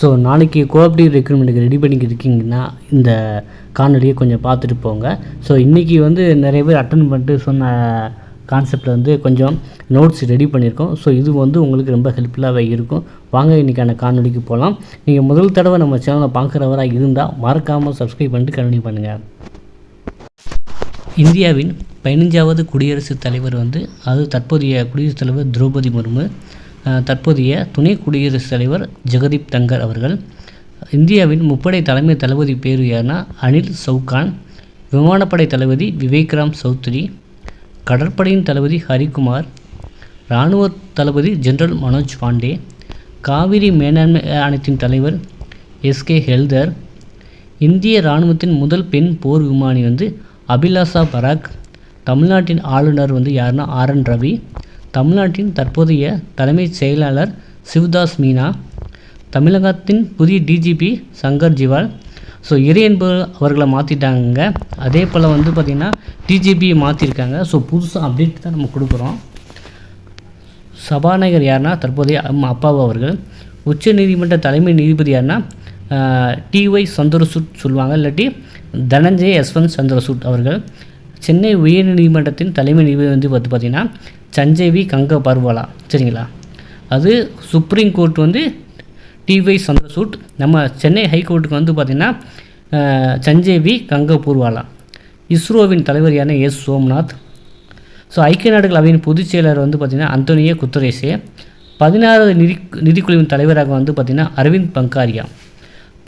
So நாளைக்கு கோஆப்டிவ் ரெக்ரூட்மெண்ட்டுக்கு ready பண்ணிக்கிட்டு இருக்கீங்கன்னா இந்த காணொலியை கொஞ்சம் பார்த்துட்டு போங்க. ஸோ இன்றைக்கி வந்து நிறைய பேர் அட்டன் பண்ணிட்டு சொன்ன கான்செப்டில் வந்து கொஞ்சம் நோட்ஸ் ரெடி பண்ணியிருக்கோம். ஸோ இது வந்து உங்களுக்கு ரொம்ப ஹெல்ப்ஃபுல்லாகவே இருக்கும். வாங்க இன்றைக்கான காணொலிக்கு போகலாம். நீங்கள் முதல் தடவை நம்ம சேனலை பார்க்குறவராக இருந்தால் மறக்காமல் சப்ஸ்கிரைப் பண்ணிட்டு கண்டினியூ பண்ணுங்கள் இந்தியாவின் பதினஞ்சாவது குடியரசுத் தலைவர் வந்து அது தற்போதைய குடியரசுத் தலைவர் திரௌபதி முர்மு. தற்போதைய துணை குடியரசுத் தலைவர் ஜெகதீப் தங்கர் அவர்கள் இந்தியாவின் முப்படை தலைமை தளபதி பேர் யாருன்னா அனில் சவுகான் விமானப்படை தளபதி விவேக்ராம் சௌத்ரி கடற்படையின் தளபதி ஹரிகுமார் இராணுவ தளபதி ஜெனரல் மனோஜ் பாண்டே காவிரி மேலாண்மை ஆணையத்தின் தலைவர் எஸ்கே ஹெல்தர் இந்திய இராணுவத்தின் முதல் பெண் போர் விமானி வந்து அபிலாஷா பராக் தமிழ்நாட்டின் ஆளுநர் வந்து யாருன்னா ஆர் என் ரவி தமிழ்நாட்டின் தற்போதைய தலைமைச் செயலாளர் சிவதாஸ் மீனா தமிழகத்தின் புதிய டிஜிபி சங்கர் ஜிவால். ஸோ இறை என்பவர் அவர்களை மாற்றிட்டாங்க அதே போல் வந்து பார்த்திங்கன்னா டிஜிபியை மாற்றிருக்காங்க ஸோ புதுசாக அப்டேட் தான் நம்ம கொடுக்குறோம். சபாநாயகர் யாருன்னா தற்போதைய அம்மா அப்பாவு அவர்கள். உச்ச நீதிமன்ற தலைமை நீதிபதி யாருன்னா டிஒய் சந்திரசூட் சொல்லுவாங்க. இல்லாட்டி தனஞ்சய யஸ்வந்த் சந்திரசூட் அவர்கள். சென்னை உயர்நீதிமன்றத்தின் தலைமை நீதிபதி வந்து பார்த்து பார்த்திங்கன்னா சஞ்சய் வி கங்க பர்வாலா. சரிங்களா? அது சுப்ரீம் கோர்ட் வந்து டிஒய் சந்திரசூட் நம்ம சென்னை ஹைகோர்ட்டுக்கு வந்து பார்த்திங்கன்னா சஞ்சய் வி கங்க பூர்வாலா. இஸ்ரோவின் தலைவர் யாருன்னா எஸ் சோம்நாத். ஸோ ஐக்கிய நாடுகள் அவையின் பொதுச் செயலர் வந்து பார்த்திங்கன்னா அந்தோனியோ குத்தரேசே. பதினாறாவது நிதி நிதிக்குழுவின் தலைவராக வந்து பார்த்திங்கன்னா அரவிந்த் பங்காரியா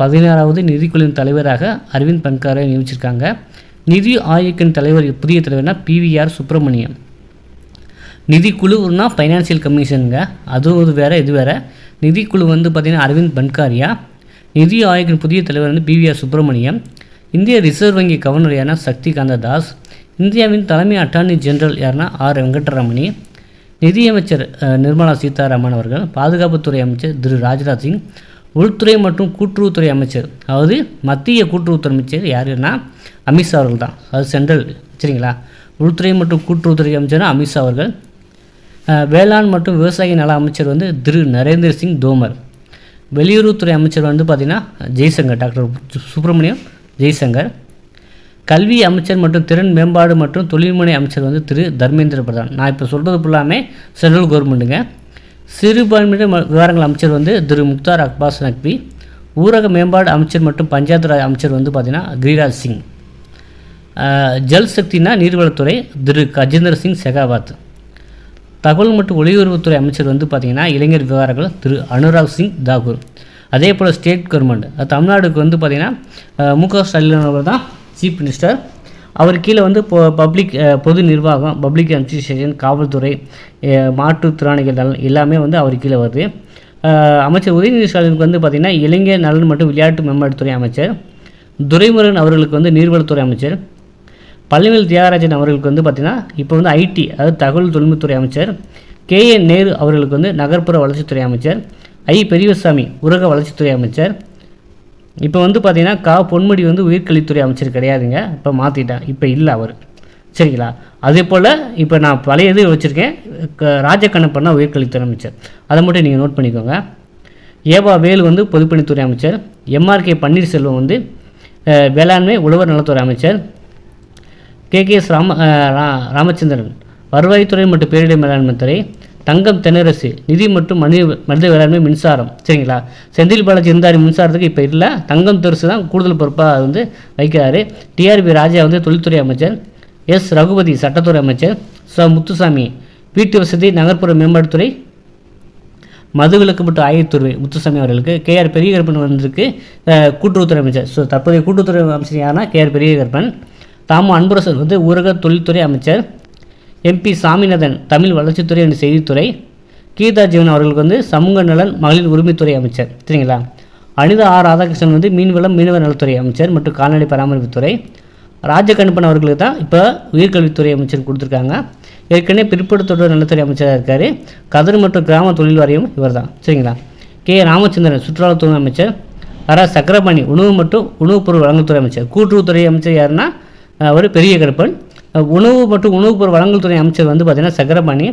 பதினாறாவது நிதிக்குழுவின் தலைவராக அரவிந்த் பங்காரியா நியமிச்சிருக்காங்க. நிதி ஆயோக்கின் தலைவர் புதிய தலைவர்னா பிவிஆர் சுப்பிரமணியம். நிதிக்குழுன்னா ஃபைனான்சியல் கமிஷனுங்க அதுவும் இது வேறு இது வேறு. நிதிக்குழு வந்து பார்த்திங்கன்னா அரவிந்த் பன்காரியா. நிதி ஆயோக்கின் புதிய தலைவர் வந்து பிவிஆர் சுப்பிரமணியம். இந்திய ரிசர்வ் வங்கி கவர்னர் யார்னா சக்திகாந்த தாஸ். இந்தியாவின் தலைமை அட்டார்னி ஜெனரல் யாருன்னா ஆர். வெங்கடரமணி. நிதியமைச்சர் நிர்மலா சீதாராமன் அவர்கள். பாதுகாப்புத்துறை அமைச்சர் திரு ராஜ்நாத் சிங். உள்துறை மற்றும் கூட்டுறவுத்துறை அமைச்சர் அதாவது மத்திய கூட்டுறவுத்துறை அமைச்சர் யாருன்னா அமித்ஷா அவர்கள் தான். அது சென்ட்ரல் சரிங்களா? உள்துறை மற்றும் கூட்டுறவுத்துறை அமைச்சர்னா அமித்ஷா அவர்கள். வேளாண் மற்றும் விவசாய நல அமைச்சர் வந்து திரு நரேந்திர சிங் தோமர். வெளியுறவுத்துறை அமைச்சர் வந்து பார்த்திங்கன்னா ஜெய்சங்கர் டாக்டர் சு- சுப்பிரமணியம் ஜெய்சங்கர். கல்வி அமைச்சர் மற்றும் திறன் மேம்பாடு மற்றும் தொழில்முனை அமைச்சர் வந்து திரு தர்மேந்திர பிரதான். நான் இப்போ சொல்கிறது ஃபுல்லாமே சென்ட்ரல் கவர்மெண்ட்டுங்க. சிறுபான்மையினர் ம- விவகாரங்கள் அமைச்சர் வந்து திரு முக்தார் அக்பாஸ் நக்வி. ஊரக மேம்பாடு அமைச்சர் மற்றும் பஞ்சாயத்து ராஜ் அமைச்சர் வந்து பார்த்திங்கன்னா கிரிராஜ் சிங். ஜல் சக்தினா நீர்வளத்துறை திரு கஜேந்திர சிங் செகாவாத் தகவல் மற்றும் ஒளிபரப்புத்துறை அமைச்சர் வந்து பார்த்திங்கன்னா இளைஞர் விவகாரங்கள் திரு அனுராக் சிங் தாகூர். அதே போல் ஸ்டேட் கவர்மெண்ட் தமிழ்நாடுக்கு வந்து பார்த்திங்கன்னா அஹ், மு க ஸ்டாலின் அவர்கள் தான் சீஃப் மினிஸ்டர் அவர் கீழே வந்து இப்போ பப்ளிக் பொது நிர்வாகம் பப்ளிக் அட்மினிஸ்ட்ரேஷன் காவல்துறை மாற்றுத்திறனாளிகள் நலன் எல்லாமே வந்து அவர் கீழே வருது. அமைச்சர் உதயநிதி ஸ்டாலினுக்கு வந்து பார்த்திங்கன்னா இளைஞர் நலன் மற்றும் விளையாட்டு மேம்பாட்டுத்துறை அமைச்சர் துரைமுருகன் அவர்களுக்கு வந்து நீர்வளத்துறை அமைச்சர் பழனிவேல் தியாகராஜன் அவர்களுக்கு வந்து பார்த்திங்கன்னா இப்போ வந்து ஐடி அதாவது தகவல் தொழில்நுட்பத்துறை அமைச்சர். கே. என் நேரு அவர்களுக்கு வந்து நகர்ப்புற வளர்ச்சித்துறை அமைச்சர். ஐ. பெரியசாமி உலக வளர்ச்சித்துறை அமைச்சர். இப்போ வந்து பார்த்திங்கன்னா கா. பொன்முடி வந்து உயிர்கல்வித்துறை அமைச்சர் கிடையாதுங்க. இப்போ மாற்றிட்டேன் இப்போ இல்லை அவர். சரிங்களா? அதே போல் இப்போ நான் பழைய இது வச்சுருக்கேன். க- ராஜகண்ணப்பண்ணா உயர்கல்வித்துறை அமைச்சர். அதை மட்டும் நீங்கள் நோட் பண்ணிக்கோங்க. ஏவா வேலு வந்து பொதுப்பணித்துறை அமைச்சர். எம்ஆர்கே பன்னீர்செல்வம் வந்து வேளாண்மை உழவர் நலத்துறை அமைச்சர். K. K. S. Rama Ramachandran. வருவாய்த்துறை மற்றும் பேரிடர் மேலாண்மை துறை தங்கம் தென்னரசு நிதி மற்றும் மனித மனித வேளாண்மை மின்சாரம். சரிங்களா? செந்தில் பாலாஜி இருந்தார் மின்சாரத்துக்கு இப்போ இல்லை. தங்கம் தெரசு தான் கூடுதல் பொறுப்பாக வந்து வைக்கிறாரு. டிஆர்பி ராஜா வந்து தொழில்துறை அமைச்சர். எஸ். ரகுபதி சட்டத்துறை அமைச்சர். ச. முத்துசாமி வீட்டு வசதி நகர்ப்புற மேம்பாட்டுத்துறை மதுவிலக்கு மற்றும் ஆயத்துறை முத்துசாமி அவர்களுக்கு. கேஆர் பெரியகருப்பன் வந்திருக்கு. கூட்டுறவுத்துறை அமைச்சர். ஸோ தற்போதைய கூட்டுறவுத்துறை அமைச்சர் யாருன்னா கேஆர் பெரியகருப்பன். தாமு அன்பரசன் வந்து ஊரக தொழில்துறை அமைச்சர் எம்பி சாமிநாதன் தமிழ் வளர்ச்சித்துறை என்ற செய்தித்துறை கீதா ஜீவன் அவர்களுக்கு வந்து சமூக நலன் மகளிர் உரிமைத்துறை அமைச்சர். சரிங்களா? அனிதா ஆர் ராதாகிருஷ்ணன் வந்து மீன்வளம் மீனவர் நலத்துறை அமைச்சர் மற்றும் கால்நடை பராமரிப்புத்துறை. ராஜகண்ணப்பன் அவர்களுக்கு தான் இப்போ உயர்கல்வித்துறை அமைச்சர் கொடுத்துருக்காங்க. ஏற்கனவே பிற்படுத்தொடர் நலத்துறை அமைச்சராக இருக்கார். கதர் மற்றும் கிராம தொழில் வாரியம் இவர் தான். சரிங்களா? கே. ராமச்சந்திரன் சுற்றுலாத்துறை அமைச்சர். அரா சக்கரபாணி உணவு மற்றும் உணவுப் பொருள் வழங்கல்துறை அமைச்சர். கூட்டுறவுத்துறை அமைச்சர் யாருன்னா அவர் பெரிய கருப்பன். உணவு மற்றும் உணவுப்பொருள் வழங்கல் துறை அமைச்சர் வந்து பார்த்திங்கன்னா சக்கரபாணி.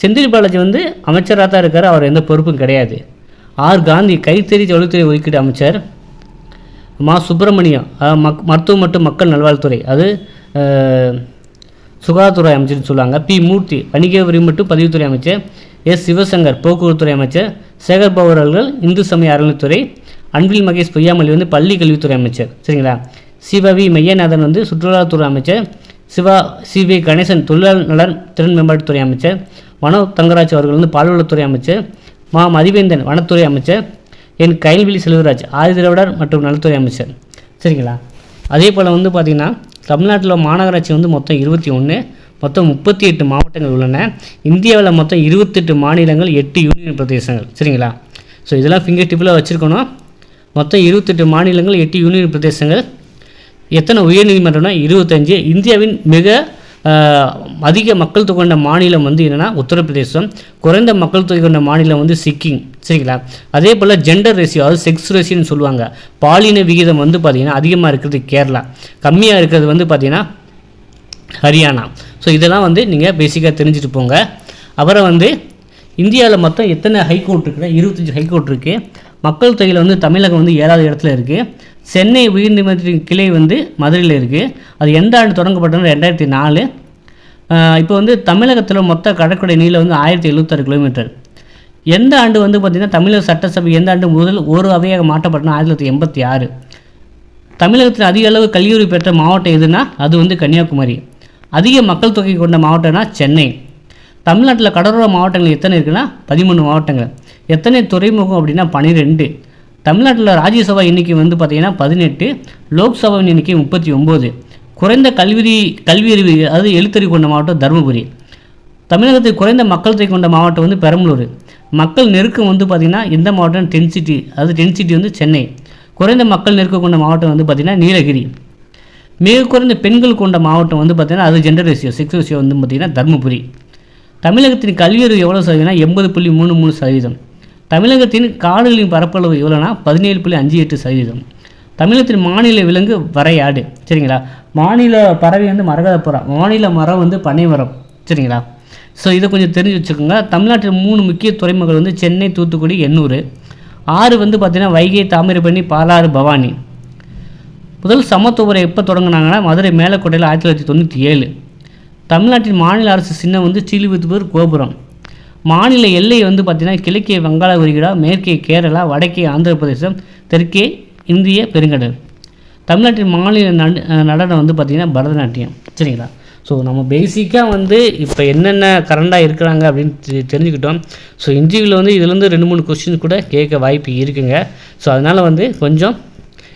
செந்தில் பாலாஜி வந்து அமைச்சராக தான் இருக்கார் அவர் எந்த பொறுப்பும் கிடையாது. ஆர். காந்தி கைத்தறி தொழில்துறை ஒதுக்கீடு அமைச்சர். மா. சுப்பிரமணியம் மக் மருத்துவம் மற்றும் மக்கள் நல்வாழ்வுத்துறை அது சுகாதாரத்துறை அமைச்சர்னு சொல்லுவாங்க. பி. மூர்த்தி வணிக வரி மற்றும் பதிவுத்துறை அமைச்சர். எஸ். சிவசங்கர் போக்குவரத்துறை அமைச்சர். சேகர் பவர் அவர்கள் இந்து சமய அறநிலைத்துறை அன்பில் மகேஷ் பொய்யாமொழி வந்து பள்ளி கல்வித்துறை அமைச்சர். சரிங்களா? சிவவி மையநாதன் வந்து சுற்றுலாத்துறை அமைச்சர் சிவா சி வி கணேசன் தொழிலாளர் நலன் திறன் மேம்பாட்டுத்துறை அமைச்சர் மனோ தங்கராஜ் அவர்கள் வந்து பால்வளத்துறை அமைச்சர் மா. மதிவேந்தன் வனத்துறை அமைச்சர் என். கைல்வெளி செல்வராஜ் ஆதிதிராவிடர் மற்றும் நலத்துறை அமைச்சர். சரிங்களா? அதே போல் வந்து பார்த்திங்கன்னா தமிழ்நாட்டில் மாநகராட்சி வந்து மொத்தம் இருபத்தி ஒன்று மொத்தம் முப்பத்தி எட்டு மாவட்டங்கள் உள்ளன. இந்தியாவில் மொத்தம் இருபத்தெட்டு மாநிலங்கள் எட்டு யூனியன் பிரதேசங்கள். சரிங்களா? ஸோ இதெல்லாம் ஃபிங்கர் டிப்பில் வச்சுருக்கணும். மொத்தம் இருபத்தெட்டு மாநிலங்கள் எட்டு யூனியன் பிரதேசங்கள். எத்தனை உயர்நீதிமன்றம்னா இருபத்தஞ்சு. இந்தியாவின் மிக அதிக மக்கள் தொகை கொண்ட மாநிலம் வந்து என்னென்னா உத்தரப்பிரதேசம். குறைந்த மக்கள் தொகை கொண்ட மாநிலம் வந்து சிக்கிம். சரிங்களா? அதே போல் ஜெண்டர் ரேஷியோ அதாவது செக்ஸ் ரேஷியோன்னு சொல்லுவாங்க. பாலின விகிதம் வந்து பார்த்திங்கன்னா அதிகமாக இருக்கிறது கேரளா. கம்மியாக இருக்கிறது வந்து பார்த்திங்கன்னா ஹரியானா. ஸோ இதெல்லாம் வந்து நீங்கள் பேசிக்காக தெரிஞ்சுட்டு போங்க. அப்புறம் வந்து இந்தியாவில் மொத்தம் எத்தனை ஹைகோர்ட் இருக்குன்னா இருபத்தஞ்சி ஹைகோர்ட் இருக்குது மக்கள் தொகையில் வந்து தமிழகம் வந்து ஏழாவது இடத்துல இருக்குது சென்னை உயர்நீதிமன்றத்தின் கிளை வந்து மதுரையில் இருக்குது அது எந்த ஆண்டு தொடங்கப்பட்டது ரெண்டாயிரத்தி நாலு. இப்போ வந்து தமிழகத்தில் மொத்த கடற்கரை நீளம் வந்து ஆயிரத்தி எழுபத்தாறு கிலோமீட்டர் எந்த ஆண்டு வந்து பார்த்திங்கன்னா தமிழக சட்டசபை எந்த ஆண்டு முதல் ஒரு அவையாக மாற்றப்பட்டனா ஆயிரத்தி தொள்ளாயிரத்தி எண்பத்தி ஆறு. தமிழகத்தில் அதிக அளவு கல்லூரி பெற்ற மாவட்டம் எதுனா அது வந்து கன்னியாகுமரி. அதிக மக்கள் தொகை கொண்ட மாவட்டம்னா சென்னை. தமிழ்நாட்டில் கடலோர மாவட்டங்கள் எத்தனை இருக்குன்னா? பதிமூணு மாவட்டங்கள். எத்தனை துறைமுகம் அப்படின்னா பன்னிரெண்டு தமிழ்நாட்டில் ராஜ்யசபா எண்ணிக்கை வந்து பார்த்திங்கன்னா பதினெட்டு லோக்சபாவின் எண்ணிக்கை முப்பத்தி ஒம்பது குறைந்த கல்வி கல்வியறிவு அதாவது எழுத்தறிவு கொண்ட மாவட்டம் தருமபுரி. தமிழகத்தில் குறைந்த மக்கள் தொகை கொண்ட மாவட்டம் வந்து பெரம்பலூர். மக்கள் நெருக்கம் வந்து பார்த்திங்கன்னா எந்த மாவட்டம்? Ten city. அதாவது டென்சிட்டி வந்து சென்னை. குறைந்த மக்கள் நெருக்கம் கொண்ட மாவட்டம் வந்து பார்த்திங்கன்னா நீலகிரி. மிக குறைந்த பெண்கள் கொண்ட மாவட்டம் வந்து பார்த்திங்கன்னா அது ஜெண்டர் ரேஷியோ செக்ஸ் ரேஷியோ வந்து பார்த்திங்கன்னா தருமபுரி. தமிழகத்தின் கல்வியறிவு எவ்வளோ சதவீதம்னா எண்பது புள்ளி மூணு மூணு சதவீதம். தமிழகத்தின் காடுகளின் பரப்பளவு எவ்வளோனா பதினேழு புள்ளி அஞ்சு எட்டு சதவீதம். தமிழகத்தின் மாநில விலங்கு வரையாடு. சரிங்களா? மாநில பறவை வந்து மரகதப்புறம் மாநில மரம் வந்து பனைமரம். சரிங்களா? ஸோ இதை கொஞ்சம் தெரிஞ்சு வச்சுக்கோங்க. தமிழ்நாட்டில் மூணு முக்கிய துறைமுகங்கள் வந்து சென்னை தூத்துக்குடி எண்ணூர் ஆறு வந்து பார்த்திங்கன்னா வைகை தாமிரபரணி பாலாறு பவானி. முதல் சமத்துவரை எப்போ தொடங்கினாங்கன்னா மதுரை மேலக்கோட்டையில் ஆயிரத்தி தொள்ளாயிரத்தி தொண்ணூற்றி ஏழு. தமிழ்நாட்டின் மாநில அரசு சின்னம் வந்து ஸ்ரீலிபுத்தூர் கோபுரம். மாநில எல்லை வந்து பார்த்திங்கன்னா கிழக்கே வங்காள விரிகுடா மேற்கே கேரளா வடக்கே ஆந்திர பிரதேசம் தெற்கே இந்திய பெருங்கடல். தமிழ்நாட்டின் மாநில நட- நடனம் வந்து பார்த்திங்கன்னா பரதநாட்டியம். சரிங்களா? ஸோ நம்ம பேசிக்காக வந்து இப்போ என்னென்ன கரண்டாக இருக்கிறாங்க அப்படின்னு தெரிஞ்சுக்கிட்டோம். ஸோ இன்டர்வியூவில் வந்து இதுலேருந்து ரெண்டு மூணு கொஸ்டின் கூட கேட்க வாய்ப்பு இருக்குங்க. ஸோ அதனால் வந்து கொஞ்சம்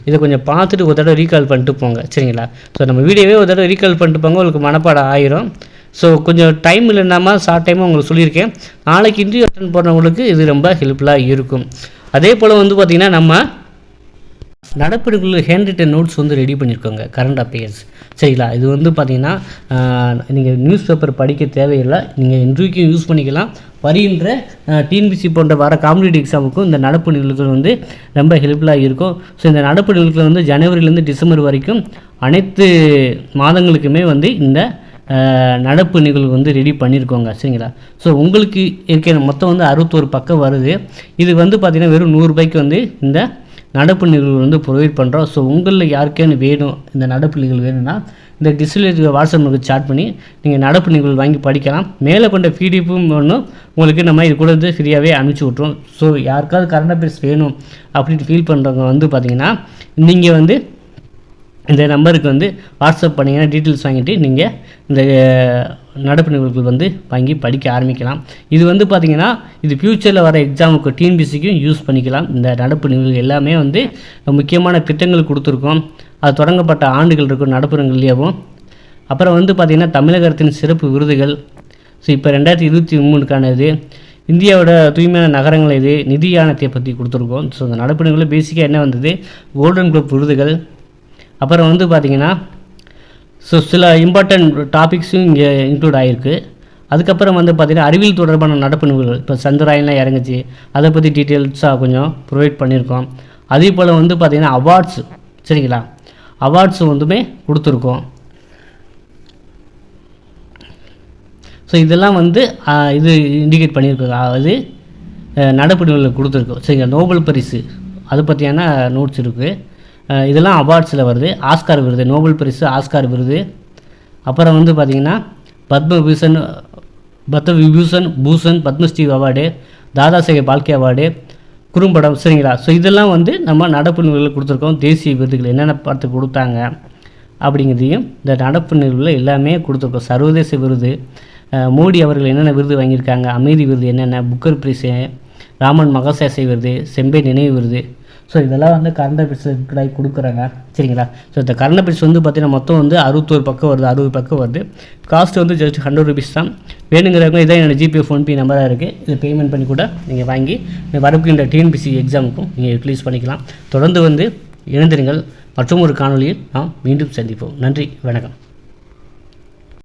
இதை கொஞ்சம் பார்த்துட்டு ஒரு தடவை ரீகால் பண்ணிட்டு போங்க. சரிங்களா? ஸோ நம்ம வீடியோவே ஒரு தடவை ரீகால் பண்ணிட்டு போங்க. உங்களுக்கு மனப்பாடம் ஆயிரும். ஸோ கொஞ்சம் டைம் இல்லைனாமல் ஷார்ட் டைமாக உங்களுக்கு சொல்லியிருக்கேன். நாளைக்கு இன்டர்வியூ அட்டன் பண்ணுறவங்களுக்கு இது ரொம்ப ஹெல்ப்ஃபுல்லாக இருக்கும். அதே போல் வந்து பார்த்திங்கன்னா நம்ம நடப்புகளுக்கு ஹேண்ட் ரிட்டன் நோட்ஸ் வந்து ரெடி பண்ணியிருக்கோங்க கரண்ட் அஃபேர்ஸ் சரிங்களா? இது வந்து பார்த்திங்கன்னா நீங்கள் நியூஸ் பேப்பர் படிக்க தேவையில்லை. நீங்கள் இன்டர்வியூக்கும் யூஸ் பண்ணிக்கலாம். வருகின்ற டிஎன்பிசி போன்ற வர காம்படிட்டிவ் எக்ஸாமுக்கும் இந்த நடப்பு நிகழ்வுகள் வந்து ரொம்ப ஹெல்ப்ஃபுல்லாக இருக்கும். ஸோ இந்த நடப்பு நிகழ்வுகள் வந்து ஜனவரிலேருந்து டிசம்பர் வரைக்கும் அனைத்து மாதங்களுக்குமே வந்து இந்த நடப்பு நிகழ்வு வந்து ரெடி பண்ணியிருக்கோங்க சரிங்களா? ஸோ உங்களுக்கு இருக்கிற மொத்தம் வந்து அறுபத்தோரு பக்கம் வருது. இது வந்து பார்த்திங்கன்னா வெறும் நூறுரூபாய்க்கு வந்து இந்த நடப்பு நிகழ்வு வந்து ப்ரொவைட் பண்ணுறோம் ஸோ உங்களில் யாருக்கேன்னு வேணும் இந்த நடப்பு நிகழ்வு வேணும்னா இந்த டிஸ்பிளே வாட்ஸ்அப் நம்பருக்கு சாட் பண்ணி நீங்கள் நடப்பு நிகழ்வு வாங்கி படிக்கலாம். மேலே கொண்ட பிடிஎஃப்பும் ஒன்றும் உங்களுக்கு நம்ம இது கூட வந்து ஃப்ரீயாகவே அனுப்பிச்சி விட்ருவோம் ஸோ யாருக்காவது கரண்ட் அஃபேர்ஸ் வேணும் அப்படின்ட்டு ஃபீல் பண்ணுறவங்க வந்து பார்த்திங்கன்னா நீங்கள் வந்து இந்த நம்பருக்கு வந்து வாட்ஸ்அப் பண்ணிங்கன்னா டீட்டெயில்ஸ் வாங்கிட்டு நீங்கள் இந்த நடப்பு நிகழ்வுகள் வந்து வாங்கி படிக்க ஆரம்பிக்கலாம். இது வந்து பார்த்திங்கன்னா இது ஃப்யூச்சரில் வர எக்ஸாமுக்கு டிஎன்பிசிக்கும் யூஸ் பண்ணிக்கலாம். இந்த நடப்பு நிகழ்வுகள் எல்லாமே வந்து முக்கியமான திட்டங்கள் கொடுத்துருக்கோம். அது தொடங்கப்பட்ட ஆண்டுகள் இருக்கும் நடப்புறங்கள்லேயும் அப்புறம் வந்து பார்த்திங்கன்னா தமிழகத்தின் சிறப்பு விருதுகள். ஸோ இப்போ ரெண்டாயிரத்தி இருபத்தி மூணுக்கான இது இந்தியாவோட தூய்மையான நகரங்கள் இது நிதி யானத்தை பற்றி கொடுத்துருக்கோம். ஸோ இந்த நடப்பு நிகழ்வு பேசிக்காக என்ன வந்தது? கோல்டன் குளோப் விருதுகள். அப்புறம் வந்து பார்த்திங்கன்னா ஸோ சில இம்பார்ட்டண்ட் டாபிக்ஸும் இங்கே இன்க்ளூட் ஆகிருக்கு அதுக்கப்புறம் வந்து பார்த்திங்கன்னா அறிவியல் தொடர்பான நடப்பு நிகழ்வுகள் இப்போ சந்திராயன்லாம் இறங்குச்சு. அதை பற்றி டீட்டெயில்ஸாக கொஞ்சம் ப்ரொவைட் பண்ணியிருக்கோம். அதே போல் வந்து பார்த்திங்கன்னா அவார்ட்ஸ் சரிங்களா? அவார்ட்ஸ் வந்துமே கொடுத்துருக்கோம். ஸோ இதெல்லாம் வந்து இது இண்டிகேட் பண்ணியிருக்கோம் அதாவது நடப்பு நிலையில் கொடுத்துருக்கோம் சரிங்களா? நோபல் பரிசு. அது பற்றியான நோட்ஸ் இருக்குது இதெல்லாம் அவார்ட்ஸில் வருது. ஆஸ்கார் விருது நோபல் பரிசு ஆஸ்கார் விருது. அப்புறம் வந்து பார்த்திங்கன்னா பத்ம விபூஷன் பத்ம விபூஷன் பூஷன் பத்மஸ்ரீ அவார்டு தாதாசாஹேப் பால்கே அவார்டு குறும்படம் சரிங்களா? ஸோ இதெல்லாம் வந்து நம்ம நடப்பு நிகழ்வுகள் கொடுத்துருக்கோம். தேசிய விருதுகள் என்னென்ன படத்துக்கு கொடுத்தாங்க அப்படிங்கிறதையும் இந்த நடப்பு நிகழ்வில் எல்லாமே கொடுத்துருக்கோம். சர்வதேச விருது மோடி அவர்கள் என்னென்ன விருது வாங்கியிருக்காங்க அமைதி விருது என்னென்ன புக்கர் பிரிசு ராமன் மகசேசை விருது செம்பை நினைவு விருது ஸோ இதெல்லாம் வந்து கரண்ட் அஃபேர்ஸ் கொடுக்குறாங்க. சரிங்களா? ஸோ இந்த கரண்ட் அஃபேர்ஸ் வந்து பார்த்திங்கன்னா மொத்தம் வந்து அறுபத்தோரு பக்கம் வருது அறுபது பக்கம் வருது. காஸ்ட் வந்து ஜஸ்ட் ஹண்ட்ரட் ருபீஸ் தான். வேணுங்கிறவங்க இதான் என்னோட ஜிபே ஃபோன்பே நம்பராக இருக்குது இதை பேமெண்ட் பண்ணி கூட நீங்கள் வாங்கி வரப்புகின்ற டிஎன்பிசி எக்ஸாமுக்கும் நீங்கள் யூட்டிலைஸ் பண்ணிக்கலாம். தொடர்ந்து வந்து இணைந்திருங்கள். மற்றும் ஒரு காணொலியில் நாம் மீண்டும் சந்திப்போம். நன்றி வணக்கம்.